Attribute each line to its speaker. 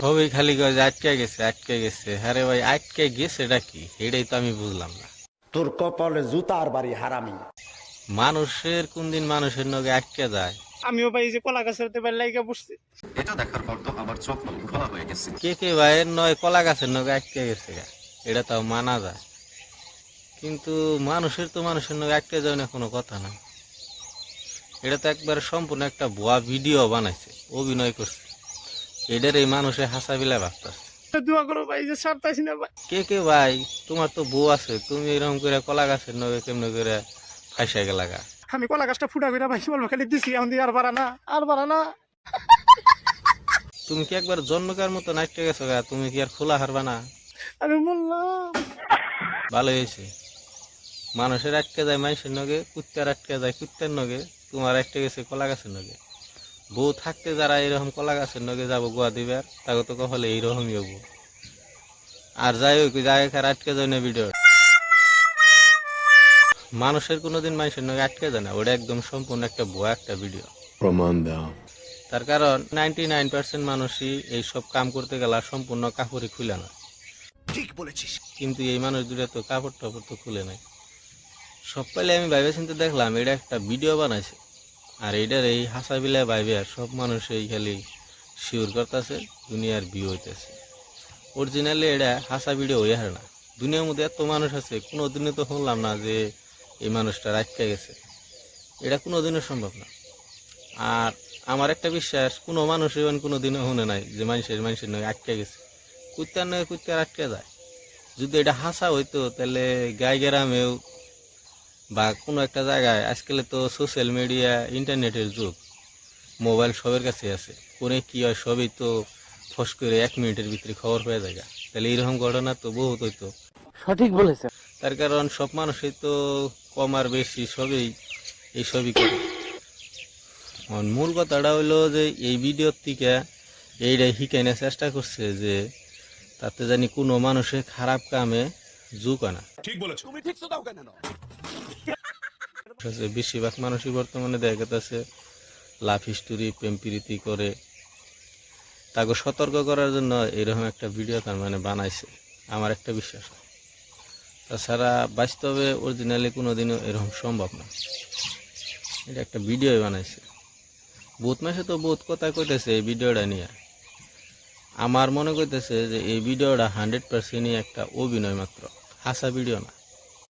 Speaker 1: সবই খালি কয় যে আটকে গেছে আটকে গেছে। আরে ভাই আটকে গেছে এটা কি? এটাই তো আমি বুঝলাম না।
Speaker 2: তোর কপালে জুতার বাড়ি হারামি।
Speaker 1: মানুষের কোন দিন মানুষের নগে আটকে যায়?
Speaker 3: আমিও ভাই যে কলা গাছের তেবার লাইগা বসছি।
Speaker 4: এটা দেখার পর তো আমার চোখ ঘোলা হয়ে গেছে।
Speaker 1: কে কে ভাইয়ের নয় কলা গাছের নগে আটকে গেছে গা। এটা তাও মানা যায়। কিন্তু মানুষের তো মানুষের নগে আটকে যায় না কোনো কথা না। এটা তো একবার সম্পূর্ণ একটা ভুয়া ভিডিও বানাইছে অভিনয় করছে। এটার এই মানুষের হাসা বিলা ভাবতেছে
Speaker 3: দোয়া করো ভাই যে ছাড়তাছি না ভাই।
Speaker 1: কে কে ভাই তোমার তো বউ আছে তুমি এরকম করে কলা গাছের নগে কেমনে করে ফাইসা গেলা গা?
Speaker 3: আমি কলা গাছটা ফুটা করে ভাই বলব খালি দিছি দিয়ে আর বাড়া না। আর বাড়া না।
Speaker 1: তুমি কি একবার জন্মকার মতো নাটকে গেছো গা? তুমি কি আর খোলা হারবা না?
Speaker 3: আমি বললাম।
Speaker 1: ভালো হয়েছে। মানুষের আটকে যায় মানুষের নগে কুত্তার আটকে যায় কুত্তার নগে। তোমার আটকে গেছে কলা গাছের নগে। বউ থাকতে যারা এরকম কলা গাছের নগে যাব গোয়া দিবে আর তাকে তো কখলে এইরকমই হব। আর যাই হোক যাই খার আটকে যায় না ভিডিও। মানুষের কোনোদিন মানুষের নগে আটকে যায় না ওটা একদম সম্পূর্ণ একটা ভুয়া একটা ভিডিও।
Speaker 5: প্রমাণ দাও।
Speaker 1: তার কারণ নাইনটি নাইন পার্সেন্ট মানুষই এইসব কাম করতে গেলে সম্পূর্ণ কাপড়ই খুলে না।
Speaker 2: ঠিক বলেছিস।
Speaker 1: কিন্তু এই মানুষ দুটো তো কাপড় টাপড় তো খুলে নাই। সব পাইলে আমি ভাইবে চিন্তা দেখলাম এটা একটা ভিডিও বানাইছে। আর এইটার এই হাসা বিলা ভাইবে আর সব মানুষ এই খালি শিওর করতেছে, দুনিয়ার বিয়ে হইতেছে। অরিজিনালি এটা হাসা ভিডিও হয়ে হারে না। দুনিয়ার মধ্যে এত মানুষ আছে কোনো দিনে তো শুনলাম না যে এই মানুষটা রাখতে গেছে। এটা কোনো দিনও সম্ভব না। আর আমার একটা বিশ্বাস, কোনো মানুষ এমন কোনো দিনও শুনে নাই যে মানুষের মানুষের নয় আটকে গেছে। কুত্তার নয় কুত্তার আটকে যায়। যদি এটা হাসা হইতো, তাহলে গাই গ্রামেও বা কোনো একটা জায়গায় আজকালে তো সোশ্যাল মিডিয়া ইন্টারনেটের যুগ। মোবাইল সবের কাছে আছে। কোনে কি হয় সবই তো ফস করে এক মিনিটের ভিতরে খবর পেয়ে যায় তাহলে এইরকম ঘটনা তো বহুত হইতো।
Speaker 3: সঠিক বলেছে
Speaker 1: তার কারণ সব মানুষই তো কম আর বেশি সবই এই সবই করে। মূল কথাটা হইল যে এই ভিডিওর থেকে এইটাই শিখাইনের চেষ্টা করছে যে তাতে জানি কোনো মানুষের খারাপ কামে ঝুঁকা না আছে, বেশিরভাগ মানুষই বর্তমানে দেখা গেছে লাভ হিস্টোরি প্রেম প্রীতি করে। তাকে সতর্ক করার জন্য এরকম একটা ভিডিও তার মানে বানাইছে। আমার একটা বিশ্বাস। তাছাড়া বাস্তবে অরিজিনালি কোনোদিনও এরকম সম্ভব না। এটা একটা ভিডিও বানাইছে। বহুত মাসে তো বহুত কথা কইতেছে এই ভিডিওটা নিয়ে। আমার মনে করতেছে যে এই ভিডিওটা হান্ড্রেড পার্সেন্টই একটা অভিনয় মাত্র। হাসা ভিডিও না।